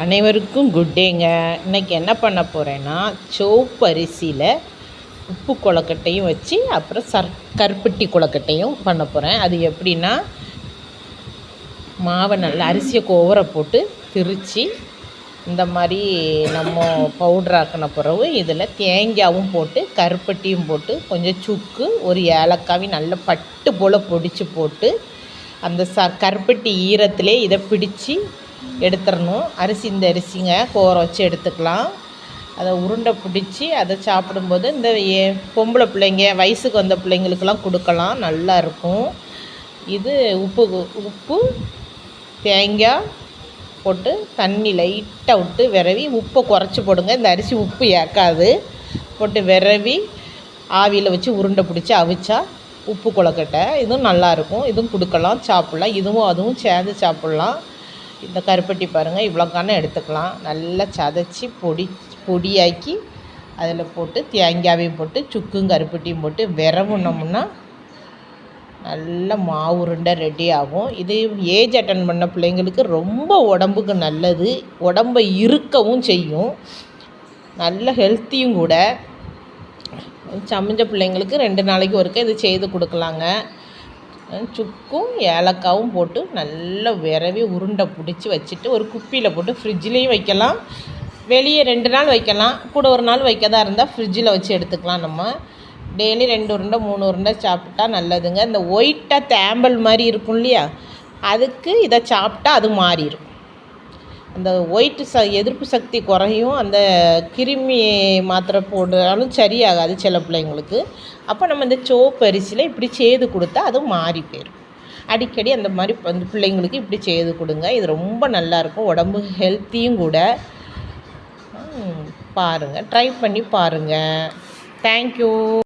அனைவருக்கும் குட் டேங்க இன்றைக்கி என்ன பண்ண போகிறேன்னா சோப்பு அரிசியில் உப்பு கொழக்கட்டையும் வச்சு அப்புறம் சர் கருப்பட்டி கொழக்கட்டையும் பண்ண போகிறேன் அது எப்படின்னா மாவை நல்லா அரிசியை கோவரை போட்டு திரித்து இந்த மாதிரி நம்ம பவுட்ரு ஆக்கின பிறகு இதில் தேங்காயும் போட்டு கருப்பட்டியும் போட்டு கொஞ்சம் சுக்கு ஒரு ஏலக்காயும் நல்லா பட்டு போல் பொடிச்சு போட்டு அந்த ச கருப்பட்டி ஈரத்திலே இதை பிடிச்சி எடுத்துடணும். அரிசி இந்த அரிசிங்க கோர வச்சு எடுத்துக்கலாம். அதை உருண்டை பிடிச்சி அதை சாப்பிடும்போது இந்த பொம்பளை பிள்ளைங்க வயசுக்கு வந்த பிள்ளைங்களுக்கெல்லாம் கொடுக்கலாம். நல்லா இருக்கும். இது உப்பு உப்பு தேங்காய் போட்டு தண்ணி லைட்டாக விட்டு விரவி உப்பை குறைச்சி போடுங்க. இந்த அரிசி உப்பு ஏற்காது போட்டு விரவி ஆவியில் வச்சு உருண்டை பிடிச்சி அவிச்சா உப்பு கொழக்கட்டை. இதுவும் நல்லாயிருக்கும் இதுவும் கொடுக்கலாம். சாப்பிட்லாம். இதுவும் அதுவும் சேர்ந்து சாப்பிட்லாம். இந்த கருப்பட்டி பாருங்கள் இவ்வளோ கணம் எடுத்துக்கலாம். நல்லா சதைச்சி பொடி பொடியாக்கி அதில் போட்டு தேங்காயையும் போட்டு சுக்கும் கருப்பட்டியும் போட்டு விரவுனோம்னா நல்ல மாவு உருண்டை ரெடி ஆகும். இது ஏஜ் அட்டன் பண்ண பிள்ளைங்களுக்கு ரொம்ப உடம்புக்கு நல்லது. உடம்பை இருக்கவும் செய்யும். நல்ல ஹெல்த்தியும் கூட. சமைஞ்ச பிள்ளைங்களுக்கு ரெண்டு நாளைக்கு ஒருக்க இது செய்து கொடுக்கலாங்க. சுக்கும் ஏலக்காவும் போட்டு நல்லா விரவி உருண்டை பிடிச்சி வச்சுட்டு ஒரு குப்பியில் போட்டு ஃப்ரிட்ஜ்லேயும் வைக்கலாம். வெளியே ரெண்டு நாள் வைக்கலாம். கூட ஒரு நாள் வைக்கதா இருந்தால் ஃப்ரிட்ஜில் வச்சு எடுத்துக்கலாம் நம்ம. டெய்லி ரெண்டு உருண்டை மூணு உருண்டை சாப்பிட்டா நல்லதுங்க. இந்த ஒயிட்டாக தேம்பல் மாதிரி இருக்கும் இல்லையா? அதுக்கு இதை சாப்பிட்டா அது மாறிடும் அந்த ஒயிட்டு ச எதிர்ப்பு சக்தி குறையும் அந்த கிருமி மாத்திரை போடுறாலும் சரியாகாது சில பிள்ளைங்களுக்கு. அப்போ நம்ம இந்த சோப்பு அரிசியில் இப்படி செய்து கொடுத்தா அது மாறி போயிடும் அடிக்கடி அந்த மாதிரி அந்த பிள்ளைங்களுக்கு இப்படி செய்து கொடுங்க. இது ரொம்ப நல்லாயிருக்கும் உடம்பு ஹெல்த்தியும் கூட. பாருங்கள் ட்ரை பண்ணி பாருங்கள் தேங்க்யூ